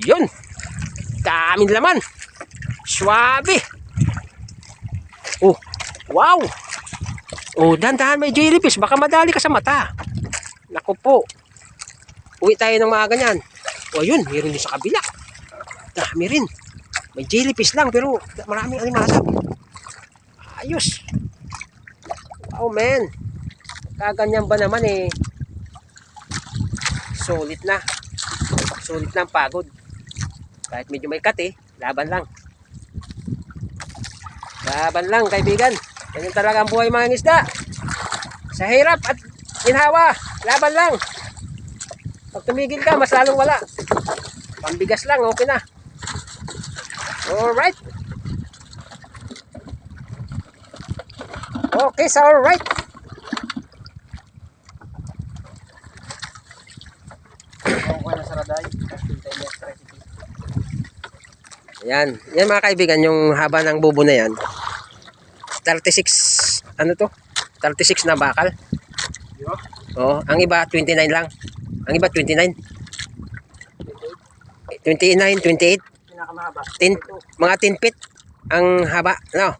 Yun. Daming laman. Swabe. Oh, wow. Oh, dandahan may jellyfish. Baka madali ka sa mata. Naku po. Uwi tayo ng mga ganyan. O yun, meron din sa kabila. Dami rin. May jellyfish lang pero maraming alimasag. Ayos. Oh man. Kaganyan ba naman eh. Sulit na. Sulit na pagod. Kahit medyo may cut eh. Laban lang. Laban lang kaibigan. Ganyan talaga ang buhay mga isda. Sa hirap at ginhawa. Laban lang. Pag tumigil ka, mas lalong wala. Pambigas lang, okay na. Alright. Okay, so alright. Ako na sa raday. Yan. Yan mga kaibigan, yung haba ng bubo na yan. 36, ano to? 36 na bakal. Ba? Oo, ang iba 29 lang. Ang iba 29. 29, 28, Pinakamahaba. 10, mga 10 feet ang haba, no?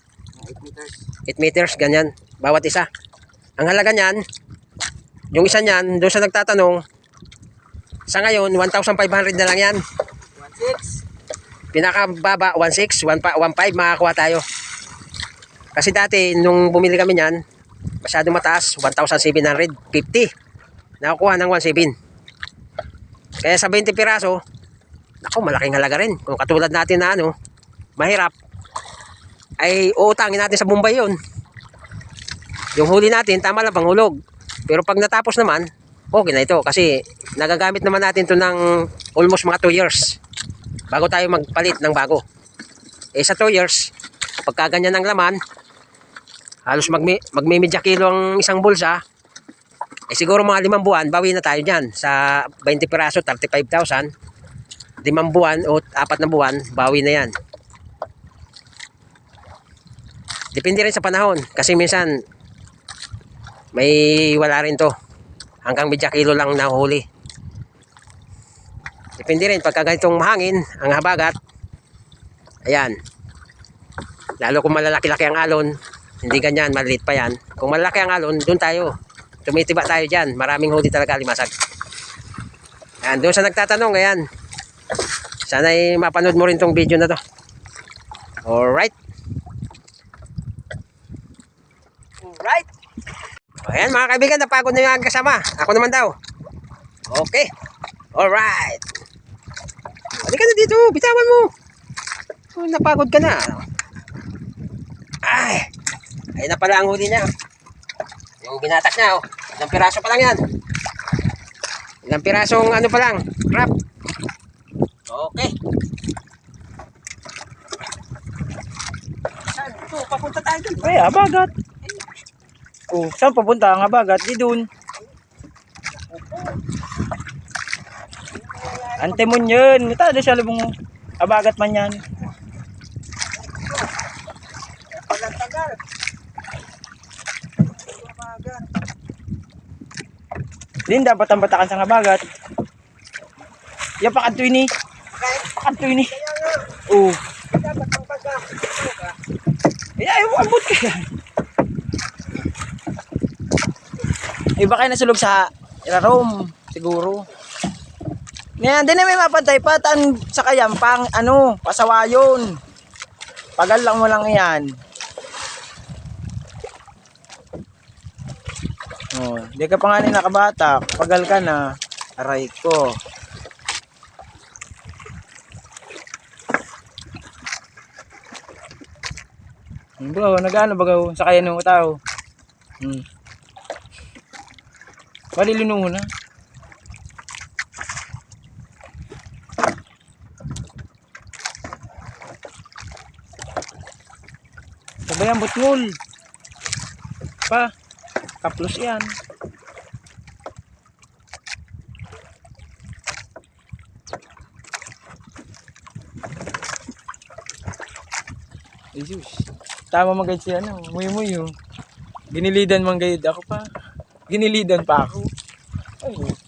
8 meters. 8 meters, ganyan. Bawat isa. Ang halaga niyan, yung isa niyan, doon sa nagtatanong, sa ngayon, 1,500 na lang yan. 1.6. Pinakababa, 1,600, 1,500 makakuha tayo. Kasi dati, nung bumili kami niyan, masyadong mataas, 1,750. Nakakuha ng 1,700. Kaya sa 20 piraso, ako, malaking halaga rin. Kung katulad natin na ano, mahirap, ay uutangin natin sa Bombay yon. Yung huli natin, tama lang panghulog. Pero pag natapos naman, okay na ito. Kasi nagagamit naman natin to ng almost mga 2 years bago tayo magpalit ng bago. Eh sa 2 years, pagka ganyan ang laman, halos magmi, magmimidya kilo ang isang bulsa, eh siguro mga limang buwan, bawi na tayo dyan. Sa 20 piraso, 35,000. Limang buwan o apat na buwan, bawi na yan. Depende rin sa panahon. Kasi minsan, may wala rin to. Hanggang medya kilo lang nahuli. Depende rin, pagka ganitong mahangin, ang habagat, ayan. Lalo kung malalaki-laki ang alon, hindi ganyan, maliit pa yan. Kung malaki ang alon, doon tayo. Tumitiba tayo dyan. Maraming huli talaga limasag. Ayan, doon sa nagtatanong, ayan. Sana'y mapanood mo rin tong video na to. Alright. Alright. Ayan mga kaibigan, napagod na yung kasama. Ako naman daw. Okay. Alright. Halika na dito, bitawan mo. Oh, napagod ka na. Ay. Ayun na pala ang huli niya. Yung binatak niya, oh. Ilang piraso pa lang yan. Ilang pirasong ano pa lang. Crap. Okay. Saan? Ito, papunta tayo dun. Ay, abagat. Oh, saan papunta ang abagat? Di dun. Antemon yun. Ito, ada siya labong abagat man yan. Din dapat ang batakan sa abagat. Yan pa kantoy ni. Kantoy ni. Oh. Pagka. Ay, ambot ka yan. Iba kayo nasulog sa Irarom, siguro. Ngayon, din may mapantay pa, tan sa kayam, pang ano, pasawayon. Pagal lang mo lang yan. Oh, di ka pa nga ni nakabatak, pagal ka na. Aray ko. Bro, nag-ano ba gaw sa kaya ng tao? Hmm. Bali lunungo na. Ang butngol. Pa, kaplos yan. Jesus. Tama man muy muy oh. Ginilidan man gayud ako pa. Ginilidan pa ako. Ay.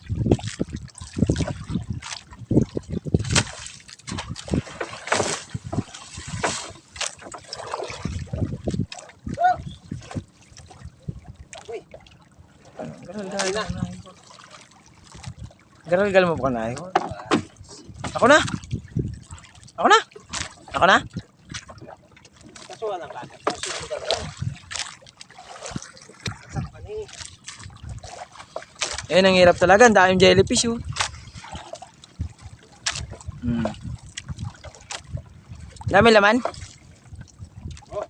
Gargal mo pa na. Ako na. Ako na. Ako na. Kaso wala ka. Kaso wala ka. Ayun, ang hirap talaga. Ang daming jellyfish, oh. Hmm. Dami laman? Oh.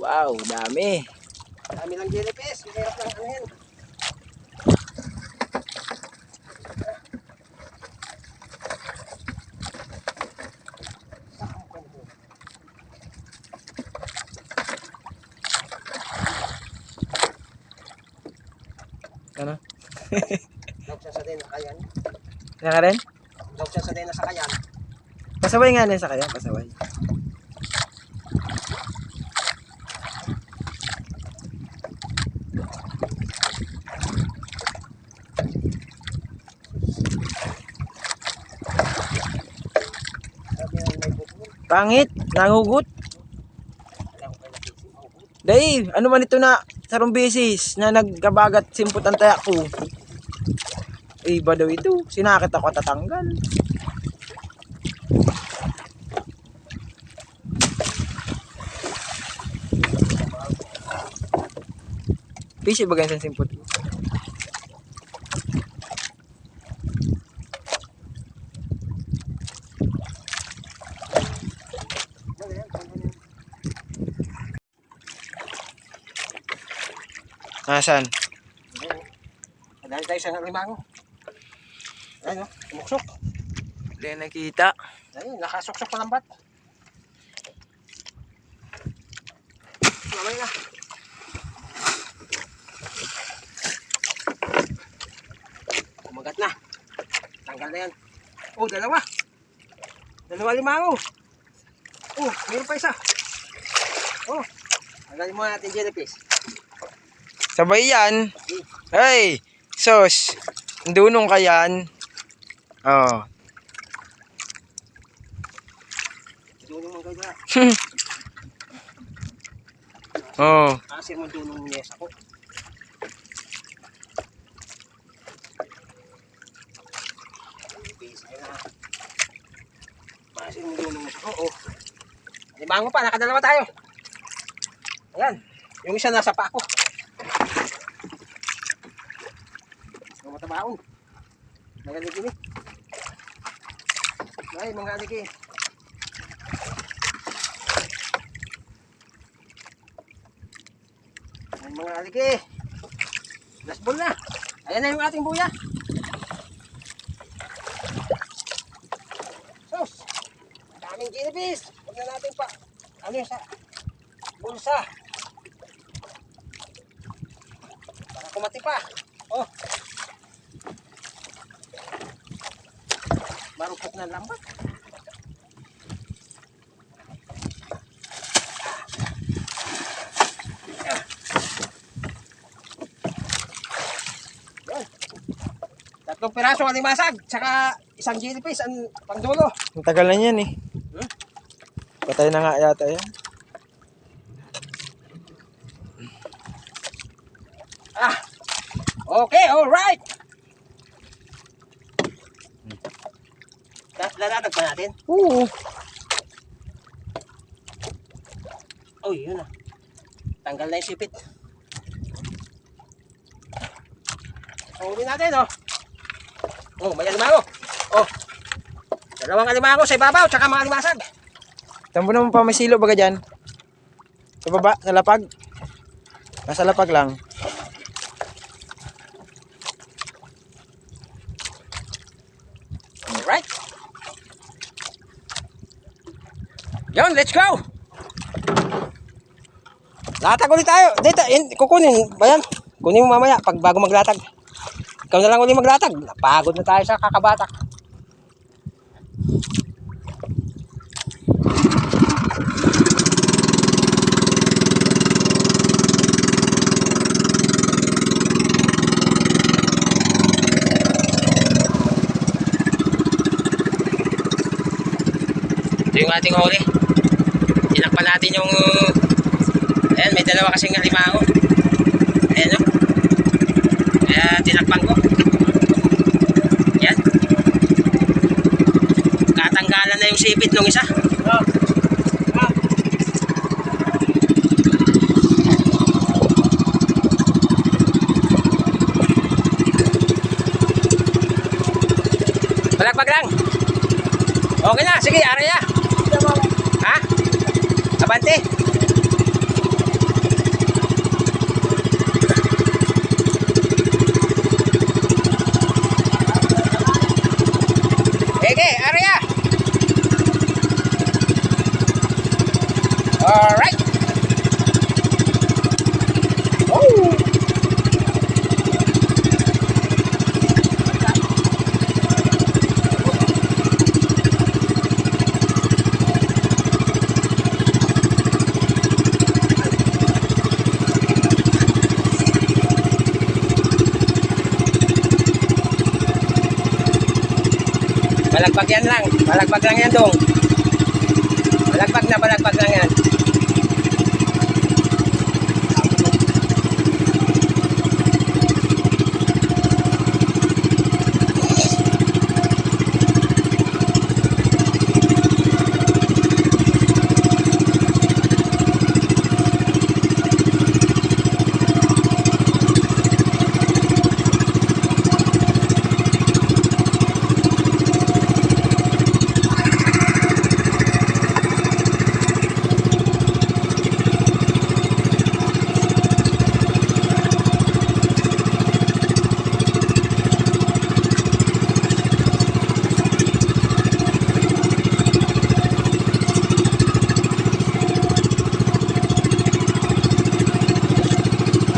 Wow, dami. Dami lang jellyfish. Mahirap lang anuhin. Ano? Siya sa din na kayan. Kaya ka rin? Siya sa din na sa kayan. Pasaway nga rin sa kaya, pasaway. Na. Pangit, nangugot. Dave, ano man ito na sarong beses na nagkabagat simpot ang tayak ko. Iba daw ito. Sinakit ako tatanggal. Busy ba ganyan sa simpot? Nasaan? Dahil tayo sa limango. Ayun tumuksok. Hindi nakita. Ayun, nakasuksok pa ng bat. Mamay na. Kumagat na. Tanggal na yan. Oh, dalawa. Dalawa limango. Oh, meron pa isa. Oh, tanggalin mo natin jellyfish. Sabay yan. Hey, sos. Dunong ka yan. Oh. Na. oh. Asir mo dunong yes ako. Asir mo dunong yes ako. Oh. Limango pa, nakadalawa tayo. Ayan. Yung isa nasa pa ako. Mga matabaon. Mga ligini. Ay, mga aligi. Ay, mga aligi. Last ball na. Ayan na yung ating buya. Sos. Daming jellyfish. Huwag na natin pa. Ano sa bulsa. Para kumati pa. Oh. Na lambat. Tatlong piraso ang limasag, tsaka isang jellyfish ang pangdulo. Ang tagal na yan eh. Hmm? Patay na nga yata yan. Ah. Okay, all right. Lalatag pa natin. Oo. Oh, yun na. Tanggal na yung sipit. Huli natin, oh. Oh, may alimango. Oh. Dalawang alimango sa ibabaw, tsaka mga alimasag. Tambo naman pa may silo baga dyan. Sa baba, sa lapag. Nasa lapag lang. Alright. Yun, let's go! Latag ulit tayo. Dito, in, kukunin ba yan? Kunin mo mamaya pag bago maglatag. Ikaw na lang ulit maglatag. Napagod na tayo sa kakabatak. Ito yung ating huli. Tinakpan natin yung Ayan, may dalawa kasi kasing halimango. Oh. Ayan oh. o. Ayan, tinakpan ko. Ayan. Katanggalan na yung sipit nung isa. Palagpag lang. Okay na, sige, area. Abante. Ege, area. Alright. Oh. Balagpag yan lang. Balagpag lang yan dong. Balagpag na balagpag lang yan.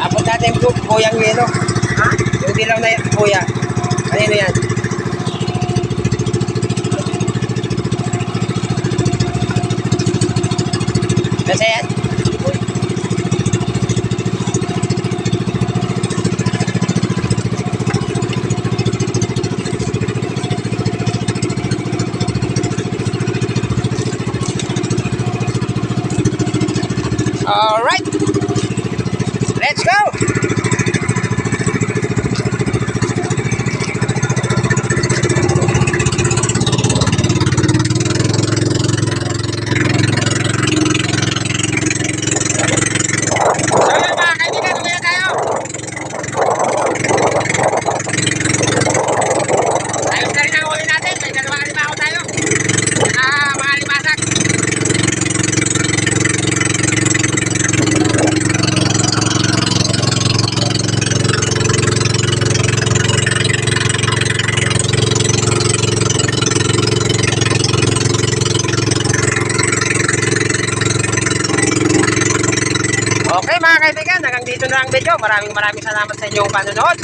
Tapos natin yung kuyang yelo. Ha? Yung dilaw na kuya. Kanino yan? Kasi yan? Alright. Let's go! Kaibigan, hanggang dito na ang video. Maraming maraming salamat sa inyong panonood.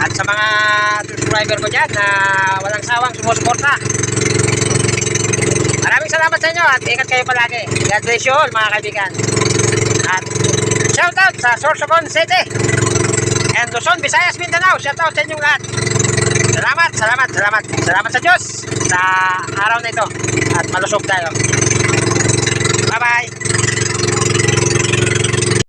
At sa mga subscriber ko dyan na walang sawang sumusuporta. Maraming salamat sa inyo at ingat kayo palagi. God bless you all mga kaibigan. At shout out sa Sorsogon City. And Luzon, Visayas, Mindanao. Shout out sa inyong lahat. Salamat, salamat, salamat. Salamat sa Diyos sa araw na ito. At malusog tayo. Bye-bye.